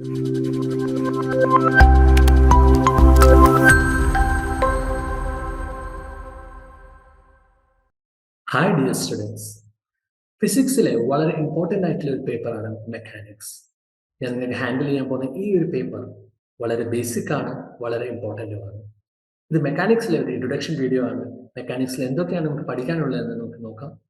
Hi dear students ഫിസിക്സിലെ വളരെ important ആയിട്ടുള്ള ഒരു പേപ്പറാണ് മെക്കാനിക്സ് ഞാൻ നിങ്ങൾക്ക് ഹാൻഡിൽ ചെയ്യാൻ പോകുന്ന ഈ ഒരു പേപ്പർ വളരെ ബേസിക് ആണ് വളരെ ഇമ്പോർട്ടന്റുമാണ് ഇത് മെക്കാനിക്സിലെ ഒരു ഇൻട്രൊഡക്ഷൻ വീഡിയോ ആണ്. മെക്കാനിക്സിൽ എന്തൊക്കെയാണ് നമുക്ക് പഠിക്കാനുള്ളതെന്ന് നമുക്ക് നോക്കാം.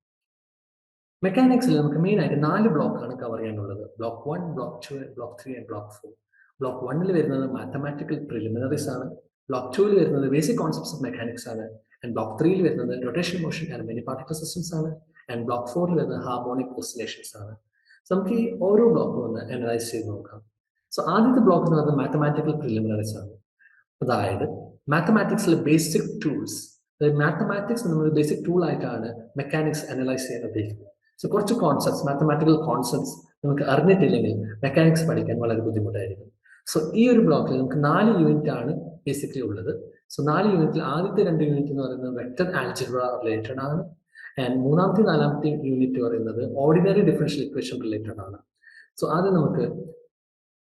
മെക്കാനിക്സിൽ നമുക്ക് മെയിൻ ആയിട്ട് നാല് ബ്ലോക്കാണ് കവർ ചെയ്യാനുള്ളത്. Block one block two block three and block four block വണ്ണിൽ വരുന്നത് മാത്തമാറ്റിക്കൽ പ്രിലിമിനറീസ് ആണ്. ബ്ലോക്ക് ടുവിൽ വരുന്നത് ബേസിക് കോൺസെപ്റ്റ്സ് ഓഫ് മെക്കാനിക്സ് ആണ്. ആൻഡ് ബ്ലോക്ക് ത്രീയിൽ വരുന്നത് rotation motion and many particle systems ആണ്. ആൻഡ് ബ്ലോക്ക് ഫോറിൽ വരുന്നത് ഹാർമോണിക് ഓസിലേഷൻസ് ആണ്. സോ നമുക്ക് ഈ ഓരോ ബ്ലോക്കും ഒന്ന് അനലൈസ് ചെയ്ത് നോക്കാം. സോ ആദ്യത്തെ ബ്ലോക്ക് എന്ന് പറയുന്നത് മാത്തമാറ്റിക്കൽ പ്രിലിമിനറീസ് ആണ്. അതായത് മാത്തമാറ്റിക്സിലെ ബേസിക് ടൂൾസ് മാത്തമാറ്റിക്സ് നമ്മൾ ബേസിക് ടൂൾ ആയിട്ടാണ് മെക്കാനിക്സ് അനലൈസ് ചെയ്യാൻ ഉദ്ദേശിക്കുന്നത്. സോ കുറച്ച് കോൺസെപ്റ്റ്സ് മാത്തമാറ്റിക്കൽ കോൺസെപ്റ്റ്സ് നമുക്ക് അറിഞ്ഞിട്ടില്ലെങ്കിൽ മെക്കാനിക്സ് പഠിക്കാൻ വളരെ ബുദ്ധിമുട്ടായിരിക്കും. സോ ഈ ഒരു ബ്ലോക്കിൽ നമുക്ക് നാല് യൂണിറ്റ് ആണ് ബേസിക്കലി ഉള്ളത്. സോ നാല് യൂണിറ്റിൽ ആദ്യത്തെ രണ്ട് യൂണിറ്റ് എന്ന് പറയുന്നത് വെക്ടർ ആൽജിബ്ര റിലേറ്റഡ് ആണ്. ആൻഡ് മൂന്നാമത്തെ നാലാമത്തെ യൂണിറ്റ് പറയുന്നത് ഓർഡിനറി ഡിഫറൻഷ്യൽ ഇക്വേഷൻ റിലേറ്റഡ് ആണ്. സോ ആദ്യം നമുക്ക്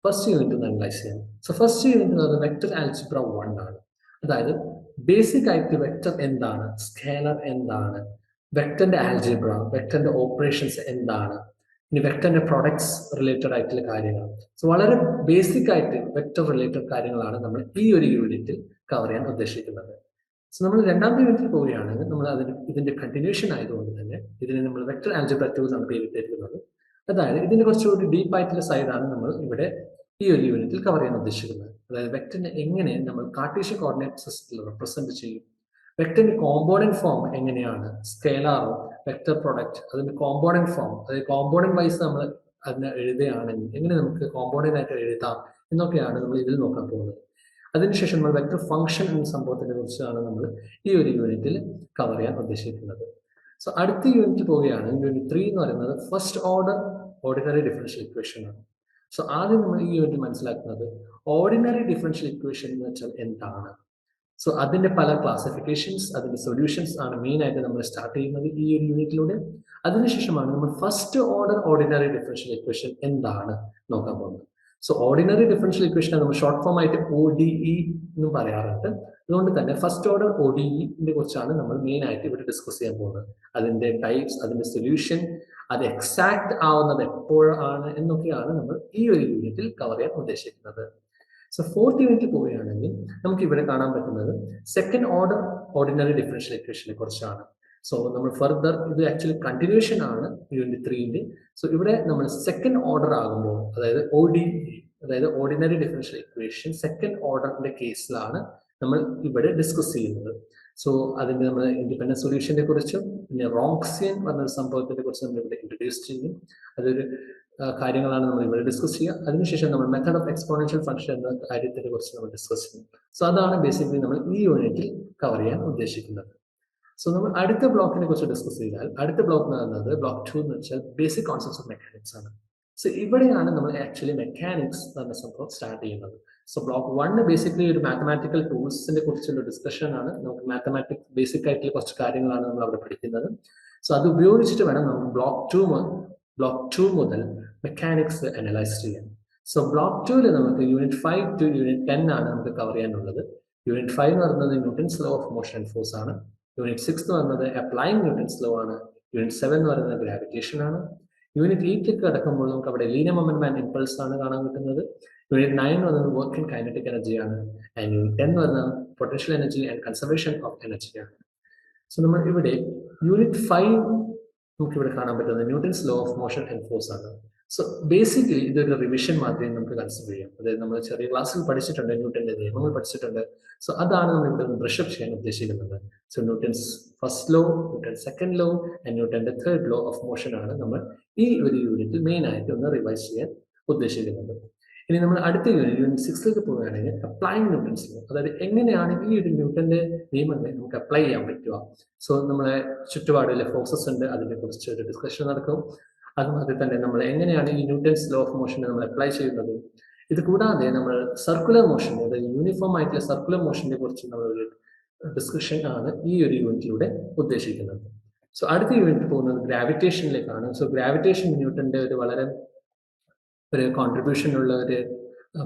ഫസ്റ്റ് യൂണിറ്റ് ഒന്ന് അനലൈസ് ചെയ്യാം. സോ ഫസ്റ്റ് യൂണിറ്റ് എന്ന് പറയുന്നത് വെക്ടർ ആൽജിബ്ര വൺ ആണ്. അതായത് ബേസിക് ആയിട്ട് വെക്ടർ എന്താണ്? സ്കേലർ എന്താണ്? വെക്ടറിന്റെ ആൽജിബ്ര വെക്ടറിന്റെ ഓപ്പറേഷൻസ് എന്താണ്? ഇനി വെക്ടറിന്റെ പ്രൊഡക്ട്സ് റിലേറ്റഡ് ആയിട്ടുള്ള കാര്യങ്ങൾ. സോ വളരെ ബേസിക് ആയിട്ട് വെക്ടർ റിലേറ്റഡ് കാര്യങ്ങളാണ് നമ്മൾ ഈ ഒരു യൂണിറ്റിൽ കവർ ചെയ്യാൻ ഉദ്ദേശിക്കുന്നത്. സോ നമ്മൾ രണ്ടാമത്തെ യൂണിറ്റിൽ പോവുകയാണെങ്കിൽ നമ്മൾ അതിന് ഇതിന്റെ കണ്ടിന്യൂഷൻ ആയതുകൊണ്ട് തന്നെ ഇതിനെ നമ്മൾ വെക്ടർ ആൽജിബ്ര ടൂൾ എന്നാണ് പേരിട്ടിരിക്കുന്നത് അതായത് ഇതിന്റെ കുറച്ചുകൂടി ഡീപ്പ് ആയിട്ടുള്ള സൈഡാണ് നമ്മൾ ഇവിടെ ഈ ഒരു യൂണിറ്റിൽ കവർ ചെയ്യാൻ ഉദ്ദേശിക്കുന്നത്. അതായത് വെക്ടറിനെ എങ്ങനെ നമ്മൾ കാർട്ടീഷ്യൻ കോർഡിനേറ്റ് സിസ്റ്റത്തിൽ റെപ്രസെന്റ് ചെയ്യും? വെക്ടറിന്റെ കോമ്പോണന്റ് ഫോം എങ്ങനെയാണ്? സ്കേലാറോ വെക്ടർ പ്രൊഡക്റ്റ് അതിന്റെ കോമ്പോണന്റ് ഫോം അതായത് കോമ്പോണന്റ് വൈസ് നമ്മൾ അതിനെ എഴുതുകയാണെങ്കിൽ എങ്ങനെ നമുക്ക് കോമ്പോണന്റ് ആയിട്ട് എഴുതാം എന്നൊക്കെയാണ് നമ്മൾ ഇതിൽ നോക്കാൻ പോകുന്നത്. അതിനുശേഷം നമ്മൾ വെക്ടർ ഫംഗ്ഷൻ എന്ന സംഭവത്തിനെ കുറിച്ചാണ് നമ്മൾ ഈ ഒരു യൂണിറ്റിൽ കവർ ചെയ്യാൻ ഉദ്ദേശിക്കുന്നത്. സോ അടുത്ത യൂണിറ്റ് പോവുകയാണ്. യൂണിറ്റ് ത്രീ എന്ന് പറയുന്നത് first order ordinary differential equation ആണ്. സോ ആദ്യം നമ്മൾ ഈ യൂണിറ്റ് മനസ്സിലാക്കുന്നത് ഓർഡിനറി ഡിഫറൻഷ്യൽ ഇക്വേഷൻ എന്ന് വെച്ചാൽ എന്താണ്? സോ അതിന്റെ പല ക്ലാസിഫിക്കേഷൻസ് അതിന്റെ സൊല്യൂഷൻസ് ആണ് മെയിൻ ആയിട്ട് നമ്മൾ സ്റ്റാർട്ട് ചെയ്യുന്നത് ഈ ഒരു യൂണിറ്റിലൂടെ അതിനുശേഷമാണ് നമ്മൾ first order ordinary differential equation എന്താണ് നോക്കാൻ പോകുന്നത്. സോ ഓർഡിനറി ഡിഫറൻഷ്യൽ ഇക്വേഷൻ നമ്മൾ ഷോർട്ട് ഫോം ആയിട്ട് ഒ ഡി ഇ എന്നും പറയാറുണ്ട്. അതുകൊണ്ട് തന്നെ ഫസ്റ്റ് ഓർഡർ ഒ ഡി ഇനെ കുറിച്ചാണ് നമ്മൾ മെയിൻ ആയിട്ട് ഇവിടെ ഡിസ്കസ് ചെയ്യാൻ പോകുന്നത്. അതിന്റെ ടൈപ്സ് അതിന്റെ സൊല്യൂഷൻ അത് എക്സാക്ട് ആവുന്നത് എപ്പോഴാണ് എന്നൊക്കെയാണ് നമ്മൾ ഈ ഒരു യൂണിറ്റിൽ കവർ ചെയ്യാൻ ഉദ്ദേശിക്കുന്നത്. സോ ഫോർത്ത് യൂണിറ്റിൽ പോവുകയാണെങ്കിൽ നമുക്ക് ഇവിടെ കാണാൻ പറ്റുന്നത് സെക്കൻഡ് ഓർഡർ ഓർഡിനറി ഡിഫറൻഷ്യൽ ഇക്വേഷനെ കുറിച്ചാണ്. സോ നമ്മൾ ഫർദർ ഇത് ആക്ച്വലി കണ്ടിന്യൂഷൻ ആണ് യൂണിറ്റ് ത്രീന്റെ സോ ഇവിടെ നമ്മൾ സെക്കൻഡ് ഓർഡർ ആകുമ്പോൾ അതായത് ഒ ഡി അതായത് ഓർഡിനറി ഡിഫറൻഷ്യൽ ഇക്വേഷൻ സെക്കൻഡ് ഓർഡറിന്റെ കേസിലാണ് നമ്മൾ ഇവിടെ ഡിസ്കസ് ചെയ്യുന്നത്. സോ അതിന്റെ നമ്മൾ ഇൻഡിപെൻഡന്റ് സൊല്യൂഷനെ കുറിച്ചും പിന്നെ റോങ്സിയൻ പറഞ്ഞ സംഭവത്തിനെ കുറിച്ച് നമ്മൾ ഇവിടെ ഇൻട്രൊഡ്യൂസ് ചെയ്യും അതൊരു കാര്യങ്ങളാണ് നമ്മൾ ഇവിടെ ഡിസ്കസ് ചെയ്യുക. അതിനുശേഷം നമ്മൾ മെത്തഡ് ഓഫ് എക്സ്പോണൻഷ്യൽ ഫംഗ്ഷൻ എന്ന കാര്യത്തിനെ കുറിച്ച് നമ്മൾ ഡിസ്കസ് ചെയ്യും സോ അതാണ് ബേസിക്കലി നമ്മൾ ഈ യൂണിറ്റിൽ കവർ ചെയ്യാൻ ഉദ്ദേശിക്കുന്നത്. സോ നമ്മൾ അടുത്ത ബ്ലോക്കിനെ കുറിച്ച് ഡിസ്കസ് ചെയ്താൽ അടുത്ത ബ്ലോക്ക് എന്ന് പറയുന്നത് ബ്ലോക്ക് ടു എന്ന് വെച്ചാൽ ബേസിക് കോൺസെപ്റ്റ്സ് ഓഫ് മെക്കാനിക്സ് ആണ്. സോ ഇവിടെയാണ് നമ്മൾ ആക്ച്വലി മെക്കാനിക്സ് എന്ന സംഭവം സ്റ്റാർട്ട് ചെയ്യുന്നത്. സോ ബ്ലോക്ക് വണ്ണ് ബേസിക്കലി ഒരു മാത്തമാറ്റിക്കൽ ടൂൾസിനെ കുറിച്ചുള്ള ഡിസ്കഷൻ ആണ്. നമുക്ക് മാത്തമാറ്റിക്സ് ബേസിക് ആയിട്ടുള്ള കുറച്ച് കാര്യങ്ങളാണ് നമ്മൾ അവിടെ പഠിക്കുന്നത്. സോ അത് ഉപയോഗിച്ചിട്ട് വേണം നമുക്ക് ബ്ലോക്ക് ടു ബ്ലോക്ക് ടു മുതൽ മെക്കാനിക്സ് അനലൈസ് ചെയ്യാൻ സോ ബ്ലോക്ക് ടുവിൽ നമുക്ക് unit five to unit ten ആണ് നമുക്ക് കവർ ചെയ്യാനുള്ളത്. യൂണിറ്റ് ഫൈവ് എന്ന് പറയുന്നത് Newton's law of motion and force ആണ്. യൂണിറ്റ് സിക്സ് എന്ന് പറയുന്നത് അപ്ലൈങ് ന്യൂട്ടൻസ് ലോ ആണ്. യൂണിറ്റ് സെവൻ എന്ന് പറയുന്നത് ഗ്രാവിറ്റേഷൻ ആണ്. യൂണിറ്റ് എയ്റ്റിലേക്ക് കിടക്കുമ്പോൾ നമുക്ക് അവിടെ ലീനിയർ മൊമെന്റ് ആൻഡ് ഇമ്പൾസ് ആണ് കാണാൻ കിട്ടുന്നത്. യൂണിറ്റ് നയൻ എന്ന് പറയുന്നത് വർക്കിംഗ് കൈനറ്റിക് എനർജി ആണ്. ആൻഡ് യൂണിറ്റ് ടെൻ എന്ന് പറയുന്നത് potential energy and conservation of energy ആണ്. സോ നമ്മൾ ഇവിടെ യൂണിറ്റ് ഫൈവ് നമുക്ക് ഇവിടെ കാണാൻ പറ്റുന്നത് Newton's law of motion and force ആണ്. സോ ബേസിക്കലി ഇതൊരു റിവിഷൻ മാത്രമേ നമുക്ക് കൺസിഡർ ചെയ്യാം. അതായത് നമ്മൾ ചെറിയ ക്ലാസ്സിൽ പഠിച്ചിട്ടുണ്ട് ന്യൂട്ടന്റെ നിയമങ്ങൾ പഠിച്ചിട്ടുണ്ട്. സോ അതാണ് നമ്മൾ ഇവിടെ ബ്രഷപ്പ് ചെയ്യാൻ ഉദ്ദേശിക്കുന്നത്. So Newton's first law Newton second law and ന്യൂട്ടന്റെ തേർഡ് ലോ ഓഫ് മോഷൻ ആണ് നമ്മൾ ഈ ഒരു യൂണിറ്റിൽ മെയിൻ ആയിട്ട് ഒന്ന് റിവൈസ് ചെയ്യാൻ ഉദ്ദേശിക്കുന്നത്. ഇനി നമ്മൾ അടുത്ത യൂണിറ്റ് സിക്സിലേക്ക് പോവുകയാണെങ്കിൽ അപ്ലൈങ് ന്യൂട്ടൻസ് അതായത് എങ്ങനെയാണ് ഈ ഒരു ന്യൂട്ടന്റെ നിയമങ്ങളെ നമുക്ക് അപ്ലൈ ചെയ്യാൻ പറ്റുക? സോ നമ്മളെ ചുറ്റുപാടിലെ ഫോഴ്സസ് ഉണ്ട്. അതിനെ കുറിച്ച് ഒരു ഡിസ്കഷൻ നടക്കും. അതുമാതിരി തന്നെ നമ്മൾ എങ്ങനെയാണ് ഈ ന്യൂട്ടൻസ് ലോ ഓഫ് മോഷനെ നമ്മൾ അപ്ലൈ ചെയ്യുന്നത്? ഇത് കൂടാതെ നമ്മൾ സർക്കുലർ മോഷൻ അതായത് യൂണിഫോം ആയിട്ടുള്ള സർക്കുലർ മോഷനെ കുറിച്ച് നമ്മൾ ഒരു ഡിസ്കഷൻ ആണ് ഈ ഒരു യൂണിറ്റിലൂടെ ഉദ്ദേശിക്കുന്നത്. സോ അടുത്ത യൂണിറ്റ് പോകുന്നത് ഗ്രാവിറ്റേഷനിലേക്കാണ് സോ ഗ്രാവിറ്റേഷൻ ന്യൂട്ടന്റെ ഒരു വളരെ ഒരു കോൺട്രിബ്യൂഷൻ ഉള്ള ഒരു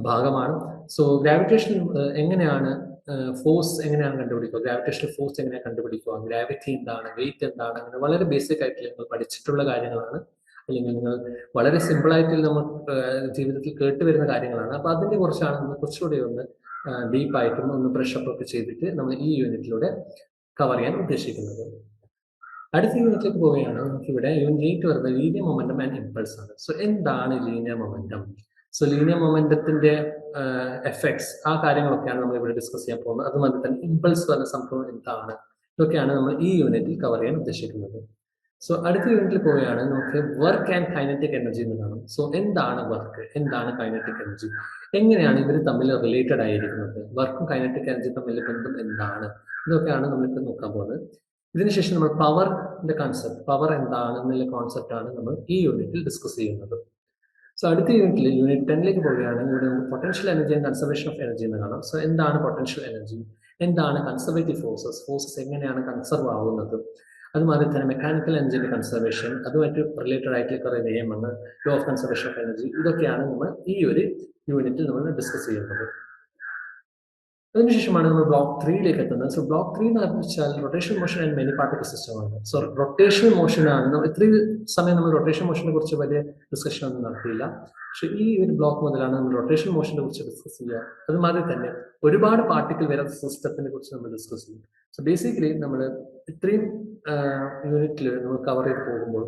ഭാഗമാണ്. സോ ഗ്രാവിറ്റേഷൻ എങ്ങനെയാണ് ഫോഴ്സ് എങ്ങനെയാണ് കണ്ടുപിടിക്കുക? ഗ്രാവിറ്റേഷണൽ ഫോഴ്സ് എങ്ങനെയാണ് കണ്ടുപിടിക്കുക? ഗ്രാവിറ്റി എന്താണ്? വെയിറ്റ് എന്താണ്? അങ്ങനെ വളരെ ബേസിക് ആയിട്ട് നിങ്ങൾ പഠിച്ചിട്ടുള്ള കാര്യങ്ങളാണ്. അല്ലെങ്കിൽ നിങ്ങൾ വളരെ സിമ്പിൾ ആയിട്ട് നമ്മൾ ജീവിതത്തിൽ കേട്ട് വരുന്ന കാര്യങ്ങളാണ്. അപ്പൊ അതിന്റെ കുറച്ചാണ് നമ്മൾ കുറച്ചുകൂടി ഒന്ന് ഡീപ്പായിട്ടും ഒന്ന് ബ്രഷപ്പ് ഒക്കെ ചെയ്തിട്ട് നമ്മൾ ഈ യൂണിറ്റിലൂടെ കവർ ചെയ്യാൻ ഉദ്ദേശിക്കുന്നത്. അടുത്ത യൂണിറ്റിലേക്ക് പോവുകയാണ്. നമുക്ക് ഇവിടെ unit linear momentum and impulse ആണ്. സോ എന്താണ് ലീനിയർ മൊമെന്റം സോ ലീനിയർ മൊമെന്റത്തിന്റെ എഫക്ട്സ് ആ കാര്യങ്ങളൊക്കെയാണ് നമ്മൾ ഇവിടെ ഡിസ്കസ് ചെയ്യാൻ പോകുന്നത്. അതുപോലെ തന്നെ ഇമ്പൾസ് പറഞ്ഞ സംഭവം എന്താണ്? ഇതൊക്കെയാണ് നമ്മൾ ഈ യൂണിറ്റിൽ കവർ ചെയ്യാൻ ഉദ്ദേശിക്കുന്നത്. സോ അടുത്ത യൂണിറ്റിൽ പോവുകയാണ്. നമുക്ക് വർക്ക് ആൻഡ് കൈനറ്റിക് എനർജി എന്ന് കാണും. സോ എന്താണ് വർക്ക് എന്താണ് കൈനറ്റിക് എനർജി എങ്ങനെയാണ് ഇവർ തമ്മിൽ റിലേറ്റഡ് ആയിരിക്കുന്നത്? വർക്കും കൈനറ്റിക് എനർജി തമ്മിൽ ബന്ധം എന്താണ്? ഇതൊക്കെയാണ് നമ്മളിപ്പോൾ നോക്കാൻ പോകുന്നത്. ഇതിനുശേഷം നമ്മൾ പവറിന്റെ കോൺസെപ്റ്റ് പവർ എന്താണ് എന്നുള്ള കോൺസെപ്റ്റ് ആണ് നമ്മൾ ഈ യൂണിറ്റിൽ ഡിസ്കസ് ചെയ്യുന്നത്. സോ അടുത്ത യൂണിറ്റിൽ യൂണിറ്റ് ടെന്നിലേക്ക് പോവുകയാണെങ്കിൽ ഇവിടെ potential energy and conservation of energy എന്ന് കാണാം. സോ എന്താണ് പൊട്ടൻഷ്യൽ എനർജി എന്താണ് കൺസർവേറ്റീവ് ഫോഴ്സസ് ഫോഴ്സസ് എങ്ങനെയാണ് കൺസർവ് ആവുന്നത്? അതുമാതിരി തന്നെ മെക്കാനിക്കൽ എനർജിയുടെ കൺസർവേഷൻ അതുമായിട്ട് റിലേറ്റഡ് ആയിട്ടുള്ള കുറേ നിയമങ്ങൾ law of conservation of energy ഇതൊക്കെയാണ് നമ്മൾ ഈ ഒരു യൂണിറ്റിൽ നമ്മൾ ഡിസ്കസ് ചെയ്യുന്നത്. അതിനുശേഷമാണ് നമ്മൾ ബ്ലോക്ക് ത്രീയിലേക്ക് എത്തുന്നത്. സോ ബ്ലോക്ക് ത്രീ എന്ന് വെച്ചാൽ rotation motion and many particle സിസ്റ്റമാണ് സോ റൊട്ടേഷൻ മോഷൻ ആണ്. ഇത്രയും സമയം നമ്മൾ റൊട്ടേഷൻ മോഷനെ കുറിച്ച് വലിയ ഡിസ്കഷൻ ഒന്നും നടത്തിയില്ല. പക്ഷെ ഈ ഒരു ബ്ലോക്ക് മുതലാണ് നമ്മൾ റൊട്ടേഷൻ മോഷനെ കുറിച്ച് ഡിസ്കസ് ചെയ്യുക. അതുമാതിരി തന്നെ ഒരുപാട് പാർട്ടിക്കൽ വരാത്ത സിസ്റ്റത്തിനെ കുറിച്ച് നമ്മൾ ഡിസ്കസ് ചെയ്യും. സോ ബേസിക്കലി നമ്മൾ ഇത്രയും യൂണിറ്റിൽ നമ്മൾ കവർ ചെയ്ത് പോകുമ്പോൾ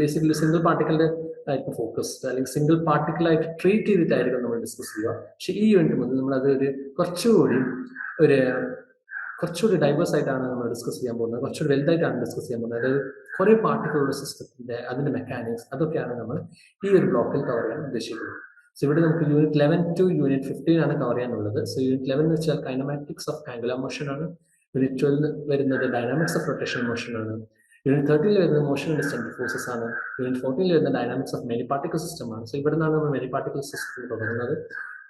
ബേസിക്കലി സിംഗിൾ പാർട്ടിക്കലിന്റെ ആയിരിക്കും ഫോക്കസ് അല്ലെങ്കിൽ സിംഗിൾ പാർട്ടിക്കലായിട്ട് ട്രീറ്റ് ചെയ്തിട്ടായിരിക്കും നമ്മൾ ഡിസ്കസ് ചെയ്യുക. പക്ഷെ ഈ യൂണിറ്റ് മുതൽ നമ്മൾ അത് ഒരു കുറച്ചുകൂടി ഒരു കുറച്ചുകൂടി ഡൈവേഴ്സ് ആയിട്ടാണ് നമ്മൾ ഡിസ്കസ് ചെയ്യാൻ പോകുന്നത്. കുറച്ചുകൂടി വലുതായിട്ടാണ് ഡിസ്കസ് ചെയ്യാൻ പോകുന്നത്. അതായത് കുറെ പാർട്ടിക്കുകളുടെ സിസ്റ്റത്തിന്റെ അതിന്റെ മെക്കാനിക്സ് അതൊക്കെയാണ് നമ്മൾ ഈ ഒരു ബ്ലോക്കിൽ കവർ ചെയ്യാൻ ഉദ്ദേശിക്കുന്നത്. സോ ഇവിടെ നമുക്ക് unit eleven to unit fifteen ആണ് കവർ ചെയ്യാനുള്ളത്. സോ യൂണിറ്റ് ലെവൻ എന്ന് വെച്ചാൽ കൈനമാറ്റിക്സ് ഓഫ് ആംഗുലർ മോഷൻ ആണ്. യൂണിറ്റ് ട്വൽവ് വരുന്നത് ഡൈനാമിക്സ് ഓഫ് റൊട്ടേഷൻ മോഷൻ ആണ്. യൂണിറ്റ് തേർട്ടിയിൽ വരുന്നത് മോഷൻ ആൻഡ് സെൻട്രൽ ഫോഴ്സസ് ആണ്. യൂണിറ്റ് ഫോർട്ടീനിൽ വരുന്ന dynamics of many particle system ആണ്. സോ ഇവിടെ നിന്നാണ് നമ്മൾ മെനി പാർട്ടിക്കൽ സിസ്റ്റം തുടങ്ങുന്നത്.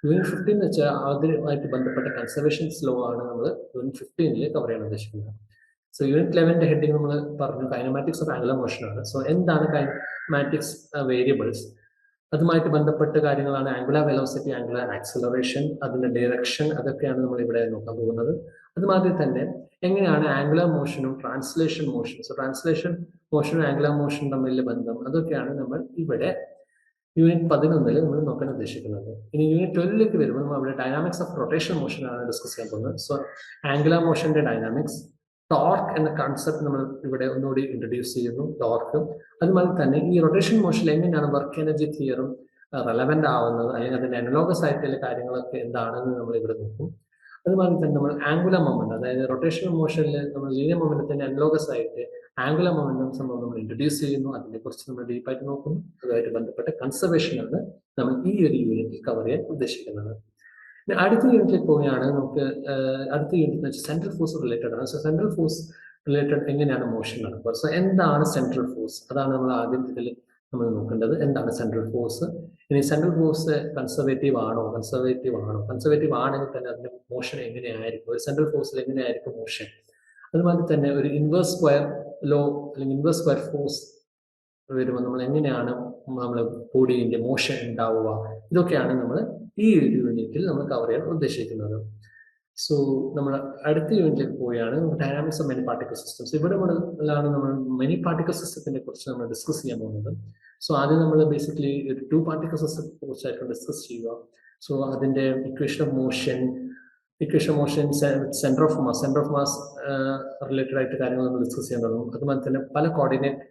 യൂണിറ്റ് ഫിഫ്റ്റീൻ എന്ന് വെച്ചാൽ ബന്ധപ്പെട്ട കൺസർവേഷൻ ലോ ആണ് നമ്മൾ യൂണിറ്റ് ഫിഫ്റ്റീനിൽ കവർ ചെയ്യാൻ ഉദ്ദേശിക്കുന്നത്. സോ യൂണിറ്റ് ലെവന്റെ ഹെഡിങ് നമ്മൾ പറഞ്ഞു കൈനമാറ്റിക്സ് ഓഫ് ആംഗുലർ മോഷൻ ആണ്. സോ എന്താണ് കൈനമാറ്റിക്സ് വേരിയബിൾസ് അതുമായിട്ട് ബന്ധപ്പെട്ട കാര്യങ്ങളാണ് ആംഗുലർ വെലോസിറ്റി ആംഗുലർ ആക്സലറേഷൻ അതിന്റെ ഡയറക്ഷൻ അതൊക്കെയാണ് നമ്മൾ ഇവിടെ നോക്കാൻ പോകുന്നത്. അതുമാതിരി തന്നെ എങ്ങനെയാണ് ആംഗുലർ മോഷനും ട്രാൻസ്ലേഷൻ മോഷൻ സോ ട്രാൻസ്ലേഷൻ മോഷനും ആംഗുലർ മോഷനും തമ്മിലുള്ള ബന്ധം അതൊക്കെയാണ് നമ്മൾ ഇവിടെ യൂണിറ്റ് പതിനൊന്നിൽ നമ്മൾ നോക്കാൻ ഉദ്ദേശിക്കുന്നത്. ഇനി യൂണിറ്റ് ട്വൽവിലേക്ക് വരുമ്പോൾ നമ്മൾ അവിടെ ഡൈനാമിക്സ് ഓഫ് റൊട്ടേഷൻ മോഷൻ ആണ് ഡിസ്കസ് ചെയ്യാൻ പോകുന്നത്. സോ ആംഗുലർ മോഷന്റെ ഡൈനാമിക്സ് ടോർക്ക് എന്ന കൺസെപ്റ്റ് നമ്മൾ ഇവിടെ ഒന്നുകൂടി ഇൻട്രൊഡ്യൂസ് ചെയ്യുന്നു ടോർക്ക് അതുമാതിരി തന്നെ ഈ റൊട്ടേഷൻ മോഷനിൽ എങ്ങനെയാണ് വർക്ക് എനർജി തിയറും റെലവെന്റ് ആവുന്നത് അല്ലെങ്കിൽ അതിന്റെ അനലോഗസ് ആയിട്ടുള്ള കാര്യങ്ങളൊക്കെ എന്താണെന്ന് നമ്മൾ ഇവിടെ നോക്കും. അതുമാതിരി തന്നെ നമ്മൾ ആംഗുലർ മൊമെന്റ് അതായത് റൊട്ടേഷണൽ മോഷനിൽ നമ്മൾ ലീനിയർ മൊമെന്റത്തിന്റെ അനലോഗസ് ആയിട്ട് ആംഗുലർ മൊമെന്റം സംഭവം നമ്മൾ ഇൻട്രൊഡ്യൂസ് ചെയ്യുന്നു. അതിനെ കുറിച്ച് നമ്മൾ ഡീപ്പായിട്ട് നോക്കുന്നു. അതുമായിട്ട് ബന്ധപ്പെട്ട കൺസർവേഷൻ ആണ് നമ്മൾ ഈ ഒരു യൂണിറ്റിൽ കവർ ചെയ്യാൻ ഉദ്ദേശിക്കുന്നത്. അടുത്ത യൂണിറ്റിലേക്ക് പോവുകയാണ് നമുക്ക് അടുത്ത യൂണിറ്റ് വെച്ചാൽ സെൻട്രൽ ഫോഴ്സ് റിലേറ്റഡ് ആണ്. സോ സെൻട്രൽ ഫോഴ്സ് റിലേറ്റഡ് എങ്ങനെയാണ് മോഷൻ നടക്കുക? സോ എന്താണ് സെൻട്രൽ ഫോഴ്സ് അതാണ് നമ്മൾ ആദ്യത്തിൽ നമ്മൾ നോക്കേണ്ടത്. എന്താണ് സെൻട്രൽ ഫോഴ്സ് ഇനി സെൻട്രൽ ഫോഴ്സ് കൺസർവേറ്റീവ് ആണോ? കൺസർവേറ്റീവ് ആണോ? കൺസർവേറ്റീവ് ആണെങ്കിൽ തന്നെ അതിന്റെ മോഷൻ എങ്ങനെയായിരിക്കും? ഒരു സെൻട്രൽ ഫോഴ്സിൽ എങ്ങനെയായിരിക്കും മോഷൻ അതുപോലെ തന്നെ ഒരു ഇൻവേഴ്സ് സ്ക്വയർ ലോ അല്ലെങ്കിൽ ഇൻവേഴ്സ് സ്ക്വയർ ഫോഴ്സ് വരുമ്പോൾ നമ്മൾ എങ്ങനെയാണ് നമ്മൾ ബോഡിന്റെ മോഷൻ ഉണ്ടാവുക? ഇതൊക്കെയാണ് നമ്മൾ ഈ ഒരു യൂണിറ്റിൽ നമ്മൾ കവർ ചെയ്യാൻ ഉദ്ദേശിക്കുന്നത്. സോ നമ്മൾ അടുത്ത യൂണിറ്റിലേക്ക് പോവുകയാണ്. Dynamics of many particle systems ഇവിടെ നമ്മൾ മെനി പാർട്ടിക്കൽ സിസ്റ്റത്തിനെ കുറിച്ച് നമ്മൾ ഡിസ്കസ് ചെയ്യാൻ പോകുന്നത്. സോ ആദ്യം നമ്മൾ ബേസിക്കലി ഒരു ടു പാർട്ടിക്കൽ സിസ്റ്റത്തെ കുറിച്ചായിട്ട് ഡിസ്കസ് ചെയ്യുക. സോ അതിന്റെ equation of motion equation of motion centre of mass centre of mass related ആയിട്ട് കാര്യങ്ങൾ നമ്മൾ ഡിസ്കസ് ചെയ്യാൻ തുടങ്ങും. അതുപോലെ തന്നെ പല കോർഡിനേറ്റ്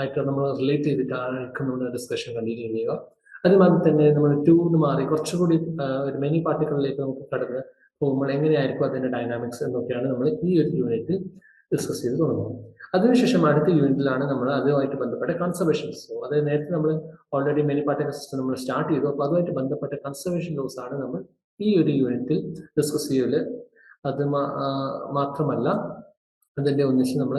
ആയിട്ട് നമ്മൾ റിലേറ്റ് ചെയ്തിട്ടായിരിക്കും നമ്മൾ ഡിസ്കഷൻ കണ്ടിന്യൂ ചെയ്യുക. അതുമാതിരി തന്നെ നമ്മൾ ടൂന്ന് മാറി കുറച്ചുകൂടി ഒരു മെനി പാർട്ടിക്കളിലേക്ക് നമുക്ക് കടന്ന് പോകുമ്പോൾ എങ്ങനെയായിരിക്കും അതിന്റെ ഡൈനാമിക്സ് എന്നൊക്കെയാണ് നമ്മൾ ഈ ഒരു യൂണിറ്റ് ഡിസ്കസ് ചെയ്ത് തുടങ്ങുന്നത് അതിനുശേഷം അടുത്ത യൂണിറ്റിലാണ് നമ്മൾ അതുമായിട്ട് ബന്ധപ്പെട്ട കൺസർവേഷൻ സോ അതായത് നേരത്തെ നമ്മൾ ഓൾറെഡി മെനി പാർട്ടിക്കൽ സിസ്റ്റം നമ്മൾ സ്റ്റാർട്ട് ചെയ്തു. അപ്പോൾ അതുമായിട്ട് ബന്ധപ്പെട്ട കൺസർവേഷൻ ലോസ് ആണ് നമ്മൾ ഈ ഒരു യൂണിറ്റിൽ ഡിസ്കസ് ചെയ്യൽ. അത് മാത്രമല്ല അതിന്റെ ഒന്നിച്ച് നമ്മൾ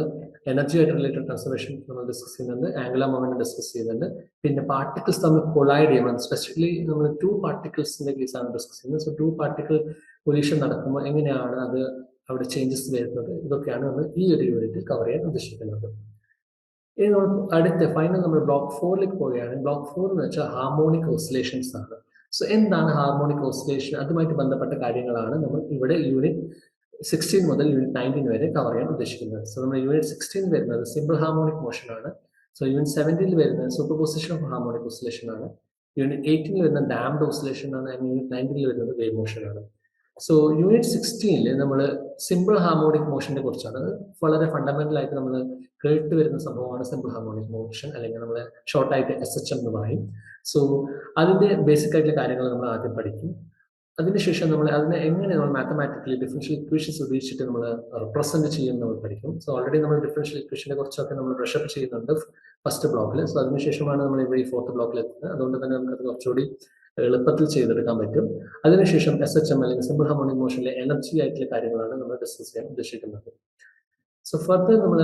എനർജി ആയിട്ട് റിലേറ്റഡ് കൺസർവേഷൻ നമ്മൾ ഡിസ്കസ് ചെയ്യുന്നുണ്ട്. ആംഗുലർ മൊമെന്റ് ഡിസ്കസ് ചെയ്യുന്നുണ്ട്. പിന്നെ പാർട്ടിക്കിൾസ് തമ്മിൽ കൊളൈഡ് ചെയ്യുമ്പോൾ സ്പെഷ്യലി നമ്മൾ ടു പാർട്ടിക്കിൾസിന്റെ കേസാണ് ഡിസ്കസ് ചെയ്യുന്നത്. സോ ടു പാർട്ടിക്കിൾ പൊല്യൂഷൻ നടക്കുമ്പോൾ എങ്ങനെയാണ് അത് അവിടെ ചേഞ്ചസ് വരുന്നത്. ഇതൊക്കെയാണ് നമ്മൾ ഈ ഒരു യൂണിറ്റിൽ കവർ ചെയ്യാൻ ഉദ്ദേശിക്കുന്നത്. ഇനി നമ്മൾ അടുത്ത ഫൈനൽ നമ്മൾ ബ്ലോക്ക് ഫോറിലേക്ക് പോവുകയാണ്. ബ്ലോക്ക് ഫോർ എന്ന് വെച്ചാൽ ഹാർമോണിക് ഓസിലേഷൻസ് ആണ്. സോ എന്താണ് ഹാർമോണിക് ഓസിലേഷൻ അതുമായിട്ട് ബന്ധപ്പെട്ട കാര്യങ്ങളാണ് നമ്മൾ ഇവിടെ യൂണിറ്റ് സിക്സ്റ്റീൻ മുതൽ യൂണിറ്റ് നയന്റീൻ വരെ കവർ ചെയ്യാൻ ഉദ്ദേശിക്കുന്നത്. സോ നമ്മൾ യൂണിറ്റ് സിക്സ്റ്റീൻ വരുന്നത് സിമ്പിൾ ഹാർമോണിക് മോഷൻ ആണ്. സോ യൂണിറ്റ് സെവന്റീനിൽ വരുന്നത് superposition of harmonic oscillation ആണ് യൂണിറ്റ് എയ്റ്റീനിൽ വരുന്ന ഡാംഡ് ഓസിലേഷൻ ആണ്. യൂണിറ്റ് നയന്റീനിൽ വരുന്നത് വേവ് മോഷൻ ആണ്. സോ യൂണിറ്റ് സിക്സ്റ്റീനിൽ നമ്മൾ സിമ്പിൾ ഹാർമോണിക് മോഷനെ കുറിച്ചാണ്. വളരെ ഫണ്ടമെന്റൽ ആയിട്ട് നമ്മൾ കേട്ട് വരുന്ന സംഭവമാണ് സിമ്പിൾ ഹാർമോണിക് മോഷൻ അല്ലെങ്കിൽ നമ്മൾ ഷോർട്ടായിട്ട് എസ് എച്ച് എന്ന് പറയും. സോ അതിന്റെ ബേസിക് ആയിട്ടുള്ള കാര്യങ്ങൾ നമ്മൾ ആദ്യം പഠിക്കും. അതിനുശേഷം നമ്മൾ അതിനെ എങ്ങനെ നമ്മൾ മാത്തമാറ്റിക്കലി ഡിഫറൻഷ്യൽ ഇക്വേഷൻസ് ഉപയോഗിച്ചിട്ട് നമ്മൾ റിപ്രസെന്റ് ചെയ്യും നമ്മൾ പഠിക്കും. സോ ഓൾറെഡി നമ്മൾ ഡിഫറൻഷ്യൽ ഇക്വേഷനെ കുറിച്ചൊക്കെ നമ്മൾ ബ്രഷപ്പ് ചെയ്യുന്നുണ്ട് ഫസ്റ്റ് ബ്ലോക്കിൽ സോ അതിനുശേഷമാണ് നമ്മൾ ഇവിടെ ഈ ഫോർത്ത് ബ്ലോക്കിൽ എത്തുന്നത്. അതുകൊണ്ട് തന്നെ നമുക്ക് കുറച്ചുകൂടി എളുപ്പത്തിൽ ചെയ്തെടുക്കാൻ പറ്റും. അതിനുശേഷം എസ് എച്ച് എം അല്ലെങ്കിൽ സിമ്പിൾ ഹാർമോണിക് മോഷനിലെ എനർജി ആയിട്ടുള്ള കാര്യങ്ങളാണ് നമ്മൾ ഡിസ്കസ് ചെയ്യാൻ ഉദ്ദേശിക്കുന്നത്. സോ ഫർദർ നമ്മൾ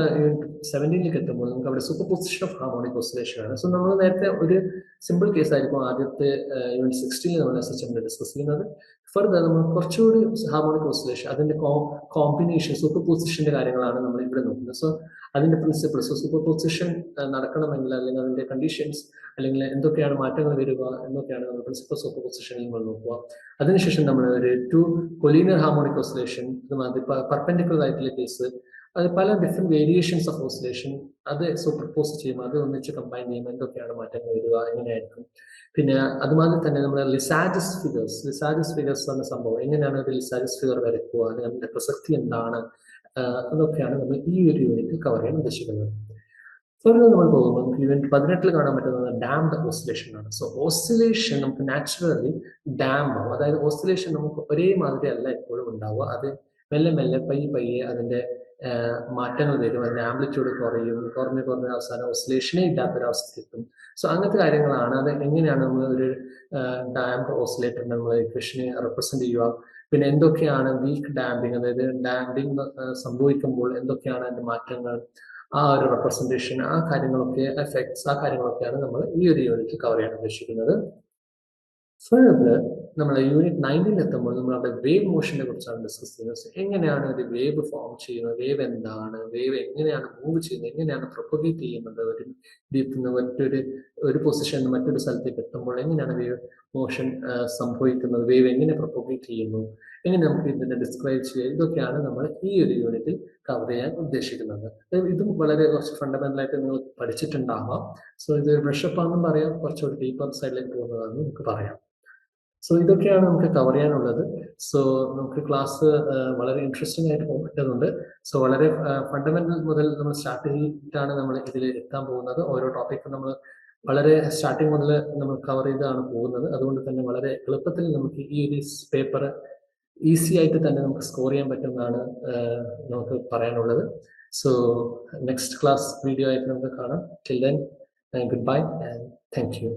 സെവന്റീനിലേക്ക് എത്തുമ്പോൾ നമുക്ക് അവിടെ superposition of harmonic oscillation ആണ്. സോ നമ്മൾ നേരത്തെ ഒരു സിമ്പിൾ കേസ് ആയിരിക്കും ആദ്യത്തെ യൂണിറ്റ് സിക്സ്റ്റീനിൽ നമ്മൾ എസ് എച്ച് എമ്മിൽ ഡിസ്കസ് ചെയ്യുന്നത്. ഫർദർ നമ്മൾ കുറച്ചുകൂടി ഹാർമോണിക് ഓസിലേഷൻ അതിന്റെ കോമ്പിനേഷൻ സൂപ്പർ പൊസിഷന്റെ കാര്യങ്ങളാണ് നമ്മൾ ഇവിടെ നോക്കുന്നത്. സോ അതിന്റെ പ്രിൻസിപ്പിൾസ് സൂപ്പർ പൊസിഷൻ നടക്കണമെങ്കിൽ അല്ലെങ്കിൽ അതിന്റെ കണ്ടീഷൻസ് അല്ലെങ്കിൽ എന്തൊക്കെയാണ് മാറ്റങ്ങൾ വരിക എന്നൊക്കെയാണ് നമ്മൾ പ്രിൻസിപ്പൽ സൂപ്പർ പൊസിഷനിൽ നമ്മൾ നോക്കുക. അതിനുശേഷം നമ്മൾ ഒരു ടു കൊലീനിയർ ഹാർമോണിക് ഓസിലേഷൻ അതുമാതിരി പെർപെൻഡിക്കുലർ ആയിട്ടുള്ള കേസ് അത് പല ഡിഫറെന്റ് വേരിയേഷൻസ് ഓഫ് ഓസിലേഷൻ അത് സൂപ്പർപോസ് ചെയ്യും അത് ഒന്നിച്ച് കമ്പൈൻ ചെയ്യുമ്പോൾ എന്തൊക്കെയാണ് മാറ്റങ്ങൾ വരിക എങ്ങനെയായിരിക്കും? പിന്നെ അതുമാതിരി തന്നെ നമ്മൾ ലിസാജസ് ഫിഗേഴ്സ് ലിസാജസ് ഫിഗേഴ്സ് എന്ന സംഭവം എങ്ങനെയാണ് ഒരു ലിസാജസ് ഫിഗർ വരയ്ക്കുക അതിന്റെ പ്രസക്തി എന്താണ് അതൊക്കെയാണ് നമ്മൾ ഈ ഒരു യൂണിറ്റ് കവർ ചെയ്യാൻ ഉദ്ദേശിക്കുന്നത്. തുടർന്ന് നമ്മൾ പോകുമ്പോൾ നമുക്ക് യൂണിറ്റ് പതിനെട്ടിൽ കാണാൻ പറ്റുന്നത് ഡാംഡ് ഓസിലേഷൻ ആണ്. സോ ഓസിലേഷൻ നമുക്ക് നാച്ചുറലി ഡാം ആവും. അതായത് ഓസിലേഷൻ നമുക്ക് ഒരേ മാതിരി അല്ല എപ്പോഴും ഉണ്ടാവുക. അത് മെല്ലെ മെല്ലെ പയ്യെ പയ്യെ അതിന്റെ മാറ്റങ്ങൾ വരും. അതിന്റെ ആംപ്ലിറ്റ്യൂഡ് കുറയും കുറഞ്ഞ് കുറഞ്ഞ അവസാനം ഓസിലേഷനേ ഇല്ലാത്തൊരവസ്ഥ കിട്ടും. സോ അങ്ങനത്തെ കാര്യങ്ങളാണ്. അത് എങ്ങനെയാണ് നമ്മൾ ഒരു ഡാംഡ് ഓസിലേറ്റർ നമ്മൾ ഇക്വേഷനെ റെപ്രസെന്റ് ചെയ്യുക? പിന്നെ എന്തൊക്കെയാണ് വീക്ക് ഡാമ്പിങ് അതായത് ഡാമ്പിങ് സംഭവിക്കുമ്പോൾ എന്തൊക്കെയാണ് അതിന്റെ മാറ്റങ്ങൾ? ആ ഒരു റെപ്രസെന്റേഷൻ ആ കാര്യങ്ങളൊക്കെ എഫക്ട്സ് ആ കാര്യങ്ങളൊക്കെയാണ് നമ്മൾ ഈ ഒരു യൂണിറ്റ് കവർ ചെയ്യാൻ ഉദ്ദേശിക്കുന്നത്. ഫർദർ നമ്മൾ യൂണിറ്റ് നയനിൽ എത്തുമ്പോൾ നമ്മൾ അവിടെ വേവ് മോഷനെ കുറിച്ചാണ് ഡിസ്കസ് ചെയ്യുന്നത്. എങ്ങനെയാണ് ഒരു വേവ് ഫോം ചെയ്യുന്നത്? വേവ് എന്താണ്? വേവ് എങ്ങനെയാണ് മൂവ് ചെയ്യുന്നത്? എങ്ങനെയാണ് പ്രൊപ്പഗേറ്റ് ചെയ്യുന്നത്? ഒരു ദ്വീപിൽ മറ്റൊരു ഒരു പൊസിഷനിൽ മറ്റൊരു സ്ഥലത്തേക്ക് എത്തുമ്പോൾ എങ്ങനെയാണ് വേവ് മോഷൻ സംഭവിക്കുന്നത്? വേവ് എങ്ങനെ പ്രൊപ്പഗേറ്റ് ചെയ്യുന്നു? എങ്ങനെ നമുക്ക് ഇതിനെ ഡിസ്ക്രൈബ് ചെയ്യുക ഇതൊക്കെയാണ് നമ്മൾ ഈ ഒരു യൂണിറ്റിൽ കവർ ചെയ്യാൻ ഉദ്ദേശിക്കുന്നത്. ഇത് ഇതും വളരെ കുറച്ച് ഫണ്ടമെന്റൽ ആയിട്ട് നിങ്ങൾ പഠിച്ചിട്ടുണ്ടാവാം. സോ ഇത് ബ്രഷപ്പ് ആണെന്ന് പറയാം. കുറച്ചുകൂടി ഡീപ്പർ സൈഡിലേക്ക് പോകുന്നതാണെന്ന് നമുക്ക് പറയാം. സോ ഇതൊക്കെയാണ് നമുക്ക് കവർ ചെയ്യാനുള്ളത്. സോ നമുക്ക് ക്ലാസ് വളരെ ഇൻട്രസ്റ്റിംഗ് ആയിട്ട് പോകുന്നുണ്ട് സോ വളരെ ഫണ്ടമെന്റൽ മുതൽ നമ്മൾ സ്റ്റാർട്ട് ചെയ്തിട്ടാണ് നമ്മൾ ഇതിൽ എത്താൻ പോകുന്നത്. ഓരോ ടോപ്പിക്കും നമ്മൾ വളരെ സ്റ്റാർട്ടിങ് മുതൽ നമ്മൾ കവർ ചെയ്താണ് പോകുന്നത്. അതുകൊണ്ട് തന്നെ വളരെ എളുപ്പത്തിൽ നമുക്ക് ഈ ഒരു പേപ്പർ ഈസി ആയിട്ട് തന്നെ നമുക്ക് സ്കോർ ചെയ്യാൻ പറ്റുമെന്നാണ് നമുക്ക് പറയാനുള്ളത്. സോ നെക്സ്റ്റ് ക്ലാസ് വീഡിയോ ആയിട്ട് നമുക്ക് കാണാം. Till then good bye and thank you